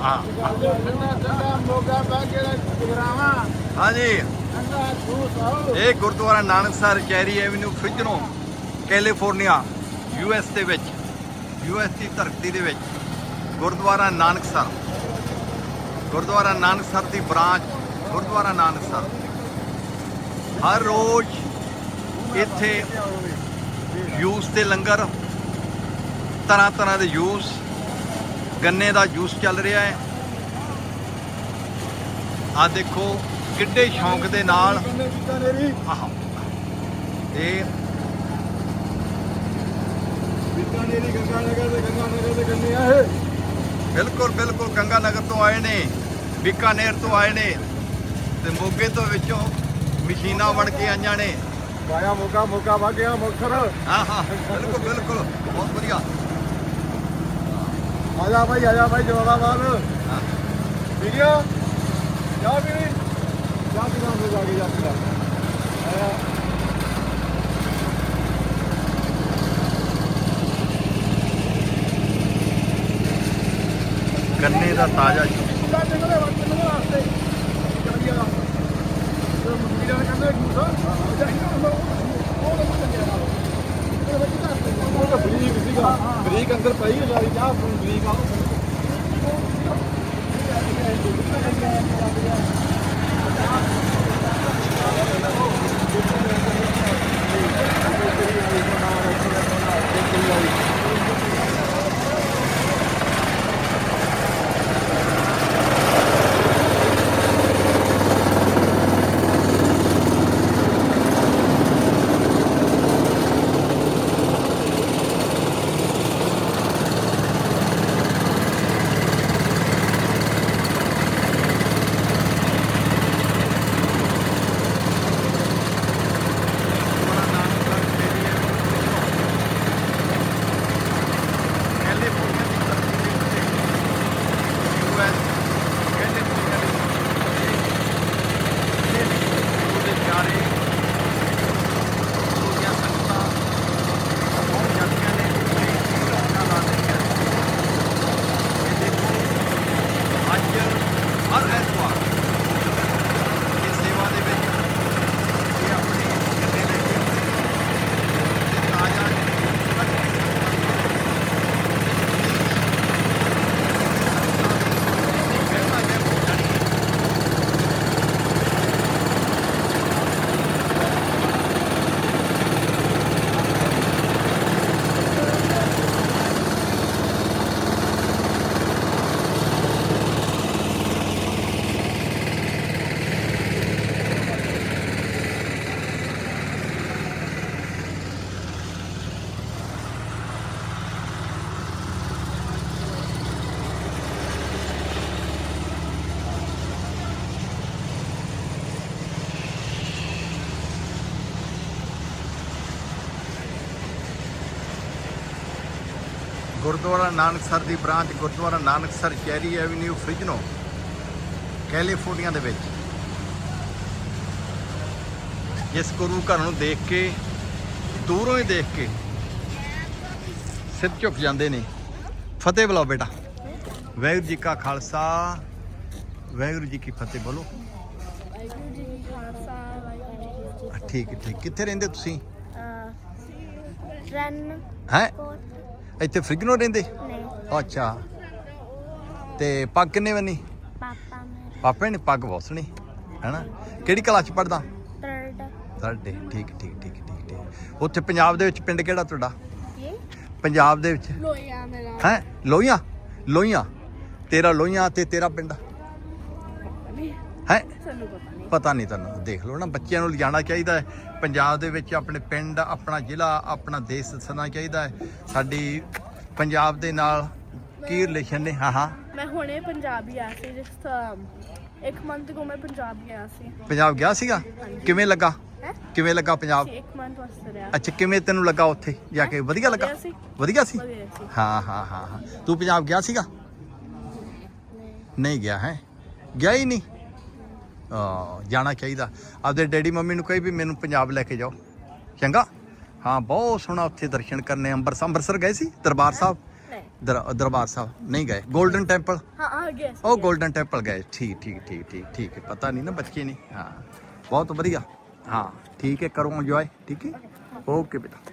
ਹਾਂ ਹਾਂਜੀ। ਇਹ Gurdwara Nanaksar Cherry Avenue Fresno California, U S ਦੇ ਵਿੱਚ, ਯੂ ਐਸ ਦੀ ਧਰਤੀ ਦੇ ਵਿੱਚ ਗੁਰਦੁਆਰਾ ਨਾਨਕਸਰ ਗੁਰਦੁਆਰਾ ਨਾਨਕਸਰ ਦੀ ਬ੍ਰਾਂਚ ਗੁਰਦੁਆਰਾ ਨਾਨਕਸਰ ਹਰ ਰੋਜ਼ ਇੱਥੇ ਯੂਸ ਦੇ ਲੰਗਰ ਤਰ੍ਹਾਂ ਤਰ੍ਹਾਂ ਦੇ ਯੂਸ ਗੰਨੇ ਦਾ ਜੂਸ ਚੱਲ ਰਿਹਾ ਹੈ। ਆ ਦੇਖੋ ਕਿੱਡੇ ਸ਼ੌਂਕ ਦੇ ਨਾਲ। ਆਹ। ਇਹ ਬਿੱਕਾ ਨੇਰੀ ਗੰਗਾ ਨਗਰ ਦੇ ਗੰਗਾ ਨਗਰ ਦੇ ਕੰਨੇ ਆ ਇਹ ਬਿਲਕੁਲ ਬਿਲਕੁਲ ਗੰਗਾ ਨਗਰ ਤੋਂ ਆਏ ਨੇ ਬੀਕਾਨੇਰ ਤੋਂ ਆਏ ਨੇ ਤੇ ਮੋਗੇ ਤੋਂ ਵਿੱਚੋਂ ਮਸ਼ੀਨਾਂ ਵੜ ਕੇ ਆਈਆਂ ਨੇ। ਪਾਇਆ ਮੋਗਾ ਮੋਗਾ ਵਾ ਗਿਆ ਮੁਕਸਰ ਹਾਂ ਹਾਂ ਬਿਲਕੁਲ ਬਿਲਕੁਲ ਬਹੁਤ ਵਧੀਆ। ਆ ਜਾ ਭਾਈ ਆ ਜਾ ਭਾਈ ਹਾਂ। ਠੀਕ ਆ? ਜਾ ਵੀਰੇ। ਜਾ ਕਿਰਾਂ ਹੋ ਜਾ ਕੇ ਜਾ ਕਿਰਾਂ ਆਇਆ ਗੰਨੇ ਦਾ ਤਾਜ਼ਾ ਜੂਸ ਕੁੱਲਾ ਤੇ ਕੋਲੇ ਵਾਸਤੇ ਨੂੰ ਵਾਸਤੇ ਚੜੀਆ ਤੇ ਮੁੰਡਾ ਕਹਿੰਦਾ ਜੂਸ ਆ ਜਾ ਉਹ ਉਹ ਉਹ ਤਾਂ ਬਰੀਕ ਸੀਗਾ ਬਰੀਕ ਅੰਦਰ ਪਈ ਹੈ ਸਾਰੀ ਚਾਹ ਬਰੀਕ ਆ ਅੱਜ ਹਰ ਐਤਵਾਰ ਇਸ ਸੇਵਾ ਦੇ ਵਿੱਚ ਇਹ ਆਪਣੇ ਗੱਡੇ ਲੈ ਕੇ ਆਉਂਦੇ ਨੇ ਤੇ ਤਾਜ਼ਾ ਗੁਰਦੁਆਰਾ ਨਾਨਕਸਰ ਦੀ branch Gurdwara Nanaksar Cherry Avenue Fresno California ਦੇ ਵਿੱਚ। ਜਿਸ ਗੁਰੂ ਘਰ ਨੂੰ ਦੇਖ ਕੇ ਦੂਰੋਂ ਹੀ ਦੇਖ ਕੇ ਸਿਰ ਝੁਕ ਜਾਂਦੇ ਨੇ। ਫਤਿਹ ਬੁਲਾਓ ਬੇਟਾ। ਵਾਹਿਗੁਰੂ ਜੀ ਕਾ ਖਾਲਸਾ ਵਾਹਿਗੁਰੂ ਜੀ ਕੀ ਫਤਿਹ ਬੋਲੋ। ਵਾਹਿਗੁਰੂ ਜੀ ਕੀ ਖਾਲਸਾ ਵਾਹਿਗੁਰੂ ਜੀ ਕੀ ਠੀਕ ਠੀਕ ਕਿੱਥੇ ਰਹਿੰਦੇ ਤੁਸੀਂ? ਰਨ ਹੈ? ਇੱਥੇ ਫ੍ਰਿਜਨੋ ਰਹਿੰਦੇ? ਨੇ ਅੱਛਾ। ਤੇ ਪੱਗ ਕਿੰਨੇ ਬੰਨੀ? ਪਾਪਾ ਮੇਰੇ। ਪਾਪੇ ਨੇ ਪੱਗ ਬਹੁਤ ਸੋਹਣੀ ਹੈਨਾ? ਕਿਹੜੀ ਕਲਾਸ ਚ ਪੜਦਾ ਥਰਡ ਸਾਡੇ ਠੀਕ ਠੀਕ ਠੀਕ ਠੀਕ ਠੀਕ। ਉੱਥੇ ਪੰਜਾਬ ਦੇ ਵਿੱਚ ਪਿੰਡ ਕਿਹੜਾ ਤੁਹਾਡਾ? ਇਹ ਪੰਜਾਬ ਦੇ ਵਿੱਚ। ਲੋਇਆ ਮੇਰਾ। ਹੈ? ਲੋਹੀਆਂ? ਲੋਹੀਆਂ? ਤੇਰਾ ਲੋਹੀਆਂ ਤੇ ਤੇਰਾ ਪਿੰਡ? ਨਹੀਂ। ਹੈ? ਸਾਨੂੰ ਪਤਾ ਨਹੀਂ ਪਤਾ ਨਹੀਂ ਤੁਹਾਨੂੰ ਦੇਖ ਲਓ ਨਾ ਬੱਚਿਆਂ ਨੂੰ ਲਿਜਾਣਾ ਚਾਹੀਦਾ ਹੈ। ਪੰਜਾਬ ਦੇ ਵਿੱਚ ਆਪਣੇ ਪਿੰਡ ਆਪਣਾ ਜ਼ਿਲ੍ਹਾ ਆਪਣਾ ਦੇਸ਼ ਦੱਸਣਾ ਚਾਹੀਦਾ ਹੈ। ਸਾਡੀ ਪੰਜਾਬ ਦੇ ਨਾਲ ਕੀ ਰਿਲੇਸ਼ਨ ਨੇ? ਹਾਂ ਹਾਂ। ਮੈਂ ਹੁਣੇ ਪੰਜਾਬ ਹੀ ਆਇਆ ਸੀ ਜਿਸ ਇੱਕ ਮੰਥ ਕੋ ਮੈਂ ਪੰਜਾਬ ਗਿਆ ਸੀ। ਪੰਜਾਬ ਗਿਆ ਸੀਗਾ? ਕਿਵੇਂ ਲੱਗਾ? ਹੈ? ਕਿਵੇਂ ਲੱਗਾ ਪੰਜਾਬ? ਇੱਕ ਮੰਥ ਵਾਸਤੇ ਰਿਹਾ। ਅੱਛਾ ਕਿਵੇਂ ਤੈਨੂੰ ਲੱਗਾ ਉੱਥੇ ਜਾ ਕੇ? ਵਧੀਆ ਲੱਗਾ? ਵਧੀਆ ਸੀ। ਵਧੀਆ ਸੀ? ਵਧੀਆ ਸੀ। ਹਾਂ ਹਾਂ ਹਾਂ ਹਾਂ। ਤੂੰ ਪੰਜਾਬ ਗਿਆ ਸੀਗਾ? ਨਹੀਂ ਗਿਆ ਹੈ? ਗਿਆ ਹੀ ਨਹੀਂ? ਜਾਣਾ ਚਾਹੀਦਾ। ਆਪਦੇ ਡੈਡੀ ਮੰਮੀ ਨੂੰ ਕਹੀ ਵੀ ਮੈਨੂੰ ਪੰਜਾਬ ਲੈ ਕੇ ਜਾਓ। ਚੰਗਾ? ਹਾਂ ਬਹੁਤ ਸੋਹਣਾ ਉੱਥੇ ਦਰਸ਼ਨ ਕਰਨੇ ਅੰਮ੍ਰਿਤਸਰ ਅੰਮ੍ਰਿਤਸਰ ਗਏ ਸੀ? ਦਰਬਾਰ ਸਾਹਿਬ? ਨਹੀਂ। ਦਰ- ਦਰਬਾਰ ਸਾਹਿਬ ਨਹੀਂ ਗਏ। 골ਡਨ ਟੈਂਪਲ ਹਾਂ ਆ ਗਿਆ ਸੀ ਉਹ 골ਡਨ ਟੈਂਪਲ ਗਏ। ਠੀਕ ਠੀਕ ਠੀਕ ਠੀਕ ਠੀਕ ਹੈ। ਪਤਾ ਨਹੀਂ ਨਾ ਬੱਚੇ ਨੇ। ਹਾਂ। ਬਹੁਤ ਵਧੀਆ। ਹਾਂ ਠੀਕ ਹੈ ਕਰੋ ਇੰਜੋਏ ਠੀਕ ਹੈ? ਓਕੇ ਬੇਟਾ।